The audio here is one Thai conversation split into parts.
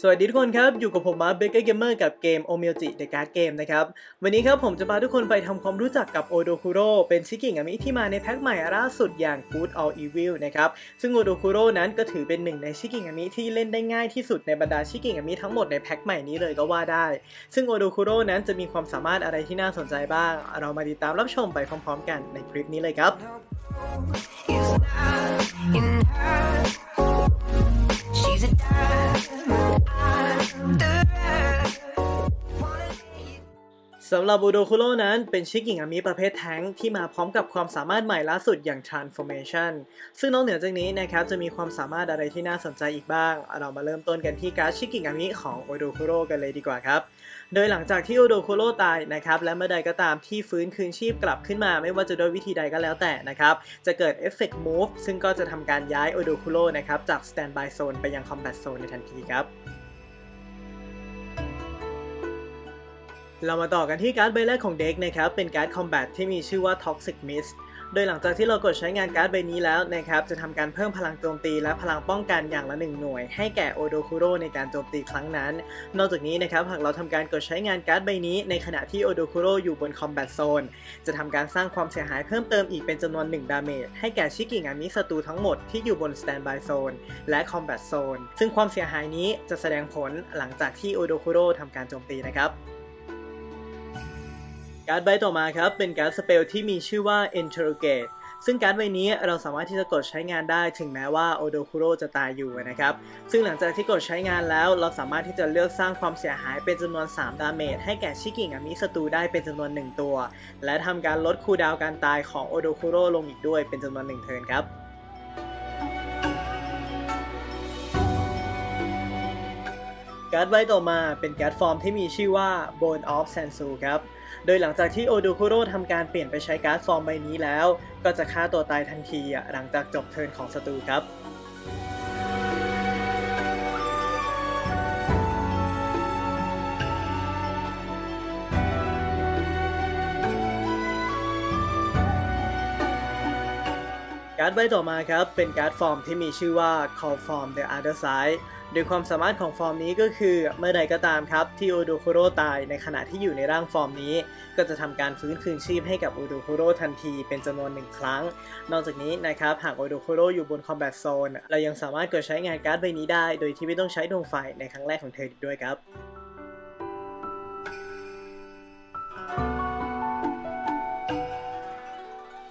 สวัสดีทุกคนครับ อยู่กับผมมาร์คเบเกอร์เกมเมอร์กับเกมโอเมจิเดการ์ดเกมนะครับ วันนี้ครับผมจะพาทุกคนไปทำความรู้จักกับโอโดคุโร่เป็นชิกิงอามิที่มาในแพ็คใหม่ล่าสุดอย่าง Good All Evil นะครับ ซึ่งโอโดคุโร่นั้นก็ถือเป็นหนึ่งในชิกิงอามิที่เล่นได้ง่ายที่สุดในบรรดาชิกิงอามิทั้งหมดในแพ็คใหม่นี้เลยก็ว่าได้ ซึ่งโอโดคุโร่นั้นจะมีความสามารถอะไรที่น่าสนใจบ้าง เรามาติดตามรับชมไปพร้อม ๆ กันในคลิปนี้เลยครับ สำหรับบูโดคุโร่นั้นเป็นชิกิงามิประเภทแท้งที่มาพร้อมกับความสามารถใหม่ล่าสุดอย่าง Transformation ซึ่งนอกเหนือจากนี้นะครับจะมีความสามารถอะไรที่น่าสนใจอีกบ้าง เรามาเริ่มต้นกันที่การ์ดชิกิงามิของโอโดคุโร่กันเลยดีกว่าครับ โดยหลังจากที่โอโดคุโร่ตายนะครับและเมื่อใดก็ตามที่ฟื้นคืนชีพกลับขึ้นมาไม่ว่าจะโดยวิธีใดก็แล้วแต่นะครับจะเกิดเอฟเฟกต์ move ซึ่งก็จะทำการย้ายโอโดคุโร่นะครับจาก standby zone ไปยัง combat zone ในทันทีครับ เรามาต่อกันที่การ์ดใบแรกของเด็กนะครับ เป็นการ์ดคอมแบทที่มีชื่อว่า Toxic Mist โดยหลังจากที่เรากดใช้งานการ์ดใบนี้แล้วนะครับจะทำการเพิ่มพลังโจมตีและพลังป้องกันอย่างละ 1 หน่วย ให้แก่โอโดคุโรในการโจมตีครั้งนั้น นอกจากนี้นะครับหากเราทำการกดใช้งานการ์ดใบนี้ ในขณะที่โอโดคุโรอยู่บน Combat Zone จะทำการสร้างความเสียหายเพิ่มเติมอีกเป็นจำนวน 1 ดาเมจให้แก่ชิกิงามิศัตรูทั้งหมดที่อยู่บน Standby Zone และ Combat Zone ซึ่งความเสียหายนี้จะแสดงผลหลังจากที่โอโดคุโร่ทำการโจมตีนะครับ การ์ดใบต่อมาครับ เป็นการ์ดสเปลที่มีชื่อว่า Interrogate ซึ่งการ์ดใบนี้เราสามารถที่จะกดใช้งานได้ถึงแม้ว่าโอโดคุโร่จะตายอยู่นะครับ ซึ่งหลังจากที่กดใช้งานแล้ว เราสามารถที่จะเลือกสร้างความเสียหายเป็นจำนวน 3 ดาเมจให้แก่ชิกิงามิศัตรูได้เป็นจำนวน 1 ตัว และทำการลดคูดาวการตายของโอโดคุโร่ลงอีกด้วยเป็นจำนวน 1 เทิร์นครับการ์ดใบต่อมาเป็นการ์ดฟอร์มที่มีชื่อว่า Bone of Sansu ครับ โดยหลังจากที่โอดูคุโร่ทำการเปลี่ยนไปใช้การ์ดฟอร์มใบนี้แล้ว ก็จะฆ่าตัวตายทันทีหลังจากจบเทิร์นของศัตรูครับการ์ดใบต่อมาครับ เป็นการ์ดฟอร์มที่มีชื่อว่า Call Form the Other Side โดยความสามารถของฟอร์มนี้ก็คือเมื่อใดก็ตามครับที่โอโดคุโรตายในขณะที่อยู่ในร่างฟอร์มนี้ ก็จะทำการฟื้นคืนชีพให้กับโอโดคุโรทันทีเป็นจำนวนหนึ่งครั้ง นอกจากนี้นะครับหากโอโดคุโรอยู่บนคอมแบทโซนเรายังสามารถกดใช้งานการ์ดใบนี้ได้ โดยที่ไม่ต้องใช้ดวงไฟในครั้งแรกของเธออีกด้วยครับ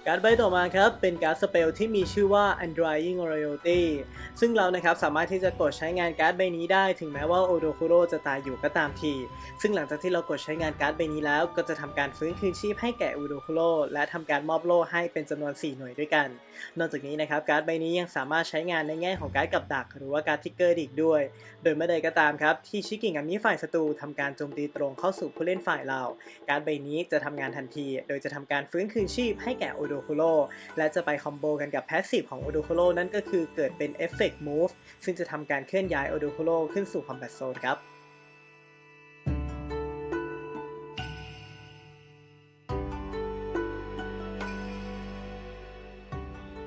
การ์ดใบต่อมาครับ เป็นการ์ดสเปลที่มีชื่อว่า Undying Royalty ซึ่งเรานะครับสามารถที่จะกดใช้งานการ์ดใบนี้ได้ถึงแม้ว่าโอโดคุโรจะตายอยู่ก็ตามที ซึ่งหลังจากที่เรากดใช้งานการ์ดใบนี้แล้ว ก็จะทำการฟื้นคืนชีพให้แก่โอโดคุโรและทำการมอบโล่ให้เป็นจำนวน 4 หน่วยด้วยกัน นอกจากนี้นะครับการ์ดใบนี้ยังสามารถใช้งานในแง่ของการ์ดกับดัก หรือว่าการ์ดทิกเกอร์อีกด้วย โดยเมื่อใดก็ตามครับที่ชิกิงามิฝ่ายศัตรูทำการโจมตีตรงเข้าสู่ผู้เล่นฝ่ายเรา การ์ดใบนี้จะทำงานทันที โดยจะทำการฟื้นคืนชีพให้แก่โอโดคุโรและจะไปคอมโบกันกับแพสซีฟของโอโดคุโรนั่นก็คือเกิดเป็นเอฟเฟกต์มูฟซึ่งจะทำการเคลื่อนย้ายโอโดคุโรขึ้นสู่คอมแบทโซนครับ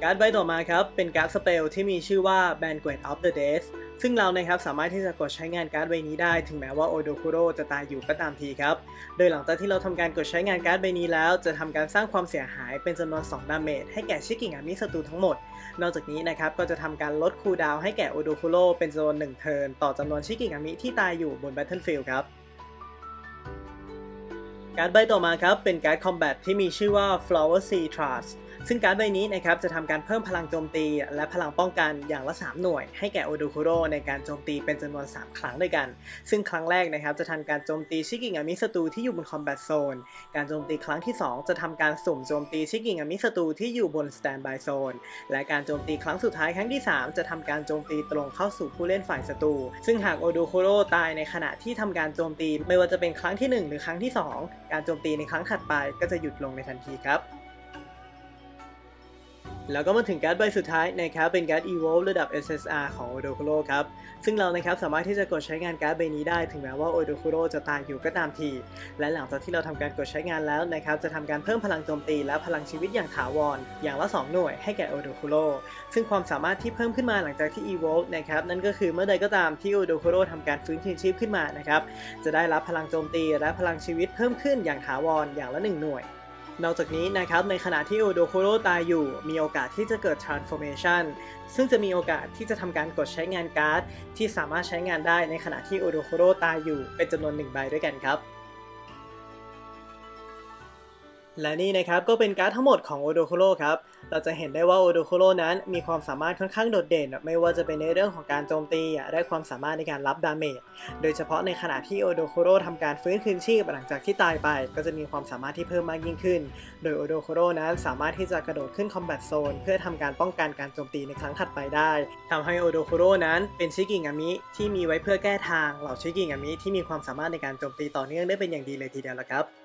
การ์ดใบต่อมาครับ เป็นการ์ดสเปลที่มีชื่อว่า Banquet of the Dead ซึ่งเรานะครับสามารถที่จะกดใช้งานการ์ดใบนี้ได้ ถึงแม้ว่าโอโดคุโร่จะตายอยู่ก็ตามทีครับ โดยหลังจากที่เราทำการกดใช้งานการ์ดใบนี้แล้ว จะทำการสร้างความเสียหายเป็นจำนวน 2 ดาเมจให้แก่ชิกิงามิศัตรูทั้งหมด นอกจากนี้นะครับก็จะทำการลดคูลดาวให้แก่โอโดคุโร่เป็นจำนวน1เทิร์นต่อจำนวนชิกิงามิที่ตายอยู่บน Battlefield ครับการ์ดใบต่อมาครับเป็นการ์ดคอมแบทที่มีชื่อว่า Flower Sea Trust ซึ่งการ์ดใบนี้นะครับจะทำการเพิ่มพลังโจมตี และพลังป้องกันอย่างละ 3 หน่วย ให้แก่โอโดคุโรในการโจมตีเป็นจำนวน 3 ครั้งด้วยกัน ซึ่งครั้งแรกนะครับจะทำการโจมตีชิกิงามิศัตรูที่อยู่บนคอมแบทโซน การโจมตีครั้งที่ 2 จะทำการสุ่มโจมตีชิกิงามิศัตรูที่อยู่บนสแตนบายโซน และการโจมตีครั้งสุดท้ายครั้งที่ 3 จะทำการโจมตีตรงเข้าสู่ผู้เล่นฝ่ายศัตรู ซึ่งหากโอโดคุโรตายในขณะที่ทำการโจมตีไม่ว่าจะเป็นครั้งที่ 1 หรือครั้งที่ 2 การโจมตีในครั้งถัดไปก็จะหยุดลงในทันทีครับ แล้วก็มาถึงการ์ดใบสุดท้ายนะครับเป็นการ์ด Evolve ระดับ SSR ของ o d o k u r o ครับซึ่งเรานะครับสามารถที่จะกดใช้งานการ์ดใบนี้ได้ถึงแม้ว่า o d o k u r o จะตายอยู่ก็ตามที และหลังจากที่เราทำการกดใช้งานแล้วนะครับจะทำการเพิ่มพลังโจมตีและพลังชีวิตอย่างถาวร อย่างละ 2 หน่วยให้แก่ o d o k u r o ซึ่งความสามารถที่เพิ่มขึ้นมาหลังจากที่ Evolve นะครับนั่นก็คือเมื่อใดก็ตามที่ o d o k u r o ทำการฟื้นคืนชีพขึ้นมานะครับจะได้รับพลังโจมตีและพลังชีวิตเพิ่มขึ้นอย่างถาวรอย่างละ 1 หน่วย นอกจากนี้นะครับในขณะที่โอโดโคโรตายอยู่มีโอกาสที่จะเกิด transformation ซึ่งจะมีโอกาสที่จะทำการกดใช้งานการ์ด ที่สามารถใช้งานได้ในขณะที่โอโดโคโรตายอยู่เป็นจำนวนหนึ่งใบด้วยกันครับ และนี่นะครับก็เป็นการ์ดทั้งหมดของโอโดโคโรครับ เราจะเห็นได้ว่าโอโดโคโรนั้นมีความสามารถค่อนข้างโดดเด่น ไม่ว่าจะเป็นในเรื่องของการโจมตีและความสามารถในการรับดาเมจ โดยเฉพาะในขณะที่โอโดโคโรทำการฟื้นคืนชีพหลังจากที่ตายไป ก็จะมีความสามารถที่เพิ่มมากยิ่งขึ้น โดยโอโดโคโรนั้นสามารถที่จะกระโดดขึ้นคอมแบทโซนเพื่อทำการป้องกันการโจมตีในครั้งถัดไปได้ทำให้โอโดโคโรนั้นเป็นชิกิงามิที่มีไว้เพื่อแก้ทางเหล่าชิกิงามิที่มีความสามารถในการโจมตีต่อเนื่องได้เป็นอย่างดีเลยทีเดียวละครับ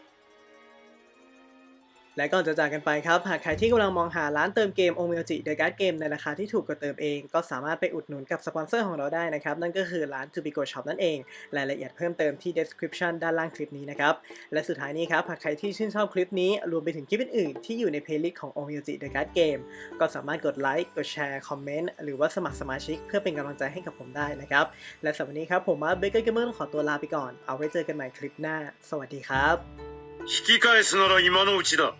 และก่อนจะจากกันไปครับ หากใครที่กำลังมองหาร้านเติมเกมโอเมจิเดอะการ์ดเกมในราคาที่ถูกกว่าเติมเอง ก็สามารถไปอุดหนุนกับสปอนเซอร์ของเราได้นะครับ นั่นก็คือร้าน t u b i g o Shop นั่นเอง รายละเอียดเพิ่มเติมที่ description ด้านล่างคลิปนี้นะครับ และสุดท้ายนี้ครับ หากใครที่ชื่นชอบคลิปนี้ รวมไปถึงคลิปอื่นๆที่อยู่ในเพลย์ลิสต์ของ o m e g i The Card Game ก็สามารถกดไลค์กดแชร์คอมเมนต์หรือว่าสมัครสมาชิก เพื่อเป็นกำลังใจให้กับผมได้นะครับและสำหรับวันนี้ครับผมมาเบเกอร์เกมเมอร์ขอตัวลาไปก่อน เอาไว้เจอกันใหม่คลิปหน้า สวัสดีครับ 引き返すなら今のうちだ。